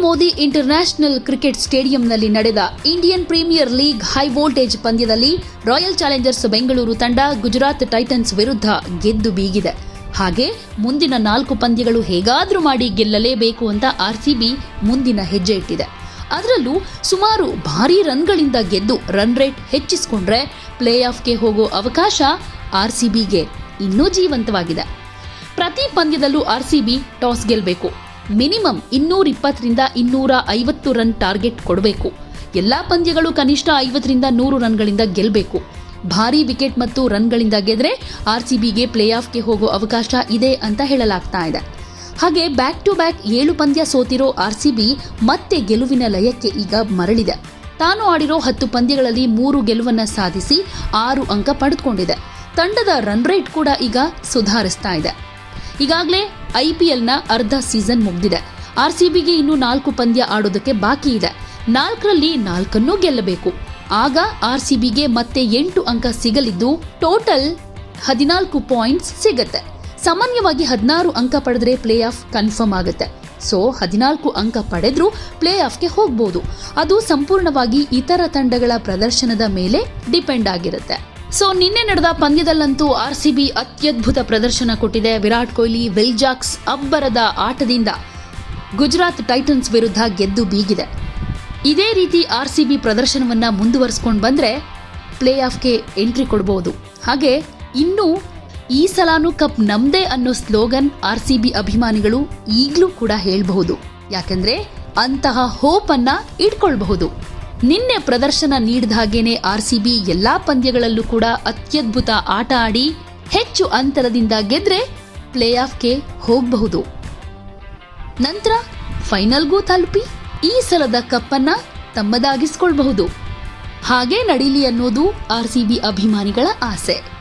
Modi international cricket ಸ್ಟೇಡಿಯಂನಲ್ಲಿ ನಡೆದ Indian premier league high voltage ಪಂದ್ಯದಲ್ಲಿ ರಾಯಲ್ ಚಾಲೆಂಜರ್ಸ್ ಬೆಂಗಳೂರು ತಂಡ ಗುಜರಾತ್ ಟೈಟನ್ಸ್ ವಿರುದ್ಧ ಗೆದ್ದು ಬೀಗಿದೆ. ಹಾಗೆ ಮುಂದಿನ ನಾಲ್ಕು ಪಂದ್ಯಗಳು ಹೇಗಾದರೂ ಮಾಡಿ ಗೆಲ್ಲಲೇಬೇಕು ಅಂತ ಆರ್ಸಿಬಿ ಮುಂದಿನ ಹೆಜ್ಜೆ ಇಟ್ಟಿದೆ. ಅದರಲ್ಲೂ ಸುಮಾರು ಭಾರೀ ರನ್ಗಳಿಂದ ಗೆದ್ದು ರನ್ ರೇಟ್ ಹೆಚ್ಚಿಸಿಕೊಂಡ್ರೆ ಪ್ಲೇ ಆಫ್ಗೆ ಹೋಗೋ ಅವಕಾಶ ಆರ್ಸಿಬಿಗೆ ಇನ್ನೂ ಜೀವಂತವಾಗಿದೆ. ಪ್ರತಿ ಪಂದ್ಯದಲ್ಲೂ ಆರ್ಸಿಬಿ ಟಾಸ್ ಗೆಲ್ಲಬೇಕು ಮಿನಿಮಮ್ ಇನ್ನೂರ ಇಪ್ಪತ್ತರಿಂದ ಇನ್ನೂರ ಐವತ್ತು ರನ್ ಟಾರ್ಗೆಟ್ ಕೊಡಬೇಕು. ಎಲ್ಲ ಪಂದ್ಯಗಳು ಕನಿಷ್ಠ ಐವತ್ತರಿಂದ ನೂರು ರನ್ಗಳಿಂದ ಗೆಲ್ಲಬೇಕು ಭಾರೀ ವಿಕೆಟ್ ಮತ್ತು ರನ್ಗಳಿಂದ ಗೆದ್ರೆ ಆರ್ಸಿಬಿಗೆ ಪ್ಲೇ ಆಫ್ಗೆ ಹೋಗೋ ಅವಕಾಶ ಇದೆ ಅಂತ ಹೇಳಲಾಗ್ತಾ ಇದೆ. ಹಾಗೆ ಬ್ಯಾಕ್ ಟು ಬ್ಯಾಕ್ ಏಳು ಪಂದ್ಯ ಸೋತಿರೋ ಆರ್ಸಿಬಿ ಮತ್ತೆ ಗೆಲುವಿನ ಲಯಕ್ಕೆ ಈಗ ಮರಳಿದೆ. ತಾನು ಆಡಿರೋ ಹತ್ತು ಪಂದ್ಯಗಳಲ್ಲಿ ಮೂರು ಗೆಲುವನ್ನ ಸಾಧಿಸಿ ಆರು ಅಂಕ ಪಡೆದುಕೊಂಡಿದೆ. ತಂಡದ ರನ್ ರೇಟ್ ಕೂಡ ಈಗ ಸುಧಾರಿಸ್ತಾ ಇದೆ. ಈಗಾಗಲೇ ಐಪಿಎಲ್ನ ಅರ್ಧ ಸೀಸನ್ ಮುಗಿದಿದೆ. ಆರ್ಸಿಬಿಗೆ ಇನ್ನು ನಾಲ್ಕು ಪಂದ್ಯ ಆಡೋದಕ್ಕೆ ಬಾಕಿ ಇದೆ. ನಾಲ್ಕರಲ್ಲಿ ನಾಲ್ಕನ್ನು ಗೆಲ್ಲಬೇಕು. ಆಗ ಆರ್ಸಿಬಿಗೆ ಮತ್ತೆ ಎಂಟು ಅಂಕ ಸಿಗಲಿದ್ದು ಟೋಟಲ್ ಹದಿನಾಲ್ಕು ಪಾಯಿಂಟ್ಸ್ ಸಿಗತ್ತೆ. ಸಾಮಾನ್ಯವಾಗಿ ಹದಿನಾರು ಅಂಕ ಪಡೆದ್ರೆ ಪ್ಲೇ ಆಫ್ ಕನ್ಫರ್ಮ್ ಆಗುತ್ತೆ. ಸೊ, ಹದಿನಾಲ್ಕು ಅಂಕ ಪಡೆದ್ರೂ ಪ್ಲೇ ಆಫ್ಗೆ ಹೋಗ್ಬೋದು. ಅದು ಸಂಪೂರ್ಣವಾಗಿ ಇತರ ತಂಡಗಳ ಪ್ರದರ್ಶನದ ಮೇಲೆ ಡಿಪೆಂಡ್ ಆಗಿರುತ್ತೆ. ಸೊ ನಿನ್ನೆ ನಡೆದ ಪಂದ್ಯದಲ್ಲಂತೂ ಆರ್ಸಿಬಿ ಅತ್ಯದ್ಭುತ ಪ್ರದರ್ಶನ ಕೊಟ್ಟಿದೆ. ವಿರಾಟ್ ಕೊಹ್ಲಿ ವೆಲ್ಜಾಕ್ಸ್ ಅಬ್ಬರದ ಆಟದಿಂದ ಗುಜರಾತ್ ಟೈಟನ್ಸ್ ವಿರುದ್ಧ ಗೆದ್ದು ಬೀಗಿದೆ. ಇದೇ ರೀತಿ ಆರ್ಸಿಬಿ ಪ್ರದರ್ಶನವನ್ನ ಮುಂದುವರಿಸ್ಕೊಂಡು ಬಂದ್ರೆ ಪ್ಲೇ ಆಫ್ಗೆ ಎಂಟ್ರಿ ಕೊಡಬಹುದು ಹಾಗೆ ಇನ್ನು ಈ ಸಲಾನು ಕಪ್ ನಮ್ದೇ ಅನ್ನೋ ಸ್ಲೋಗನ್ ಆರ್ಸಿಬಿ ಅಭಿಮಾನಿಗಳು ಈಗಲೂ ಕೂಡ ಹೇಳಬಹುದು. ಯಾಕಂದ್ರೆ ಅಂತಹ ಹೋಪ್ ಅನ್ನ ಇಟ್ಕೊಳ್ಬಹುದು. ನಿನ್ನೆ ಪ್ರದರ್ಶನ ನೀಡಿದ ಹಾಗೇನೆ ಆರ್ಸಿಬಿ ಎಲ್ಲಾ ಪಂದ್ಯಗಳಲ್ಲೂ ಕೂಡ ಅತ್ಯದ್ಭುತ ಆಟ ಆಡಿ ಹೆಚ್ಚು ಅಂತರದಿಂದ ಗೆದ್ರೆ ಪ್ಲೇ ಆಫ್ಗೆ ಹೋಗಬಹುದು. ನಂತರ ಫೈನಲ್ಗೂ ತಲುಪಿ ಈ ಸಲದ ಕಪ್ಪನ್ನ ತಮ್ಮದಾಗಿಸ್ಕೊಳ್ಬಹುದು. ಹಾಗೇ ನಡೀಲಿ ಅನ್ನೋದು ಆರ್ಸಿಬಿ ಅಭಿಮಾನಿಗಳ ಆಸೆ.